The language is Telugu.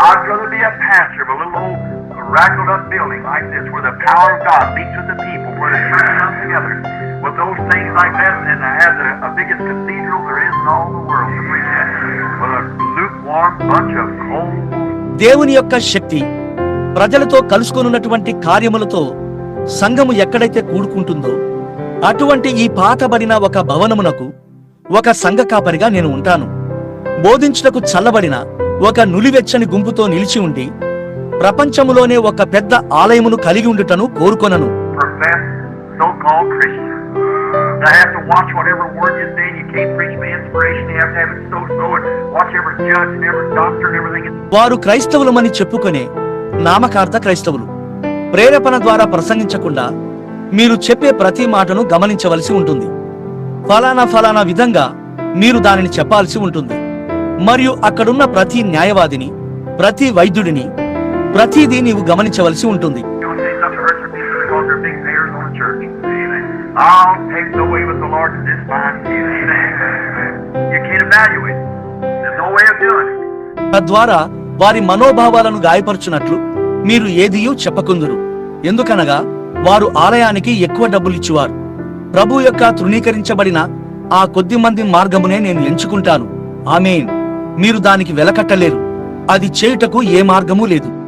I'd rather be a pastor of a little old rackled up building like this where the power of God meets with the people, where the church comes together with those things like that and has a, a biggest cathedral there is in all the world to preach that. With a lukewarm bunch of cold దేవుని యొక్క శక్తి ప్రజలతో కలుసుకొనున్నటువంటి కార్యములతో సంఘము ఎక్కడైతే కూడుకుంటుందో అటువంటి ఈ పాతబడిన ఒక భవనమునకు ఒక సంఘ కాపరిగా నేను ఉంటాను బోధించుటకు చల్లబడిన ఒక నులివెచ్చని గుంపుతో నిలిచి ఉండి ప్రపంచములోనే ఒక పెద్ద ఆలయమును కలిగి ఉండుటను కోరుకొనను. వారు క్రైస్తవులమని చెప్పుకునే నామకార్త క్రైస్తవులు. ప్రేరేపణ ద్వారా ప్రసంగించకుండా మీరు చెప్పే ప్రతి మాటను గమనించవలసి ఉంటుంది. ఫలానా ఫలానా విధంగా మీరు దానిని చెప్పాల్సి ఉంటుంది. మరియు అక్కడున్న ప్రతి న్యాయవాదిని ప్రతి వైద్యుడిని ప్రతిదీ నీవు గమనించవలసి ఉంటుంది. తద్వారా వారి మనోభావాలను గాయపరచునట్లు మీరు ఏదియూ చెప్పకుందురు. ఎందుకనగా వారు ఆలయానికి ఎక్కువ డబ్బులిచ్చువారు ప్రభు యొక్క తృణీకరించబడిన ఆ కొద్ది మంది మార్గమునే నేను ఎంచుకుంటాను. ఆమెను. మీరు దానికి వెలకట్టలేరు. అది చేయుటకు ఏ మార్గమూ లేదు.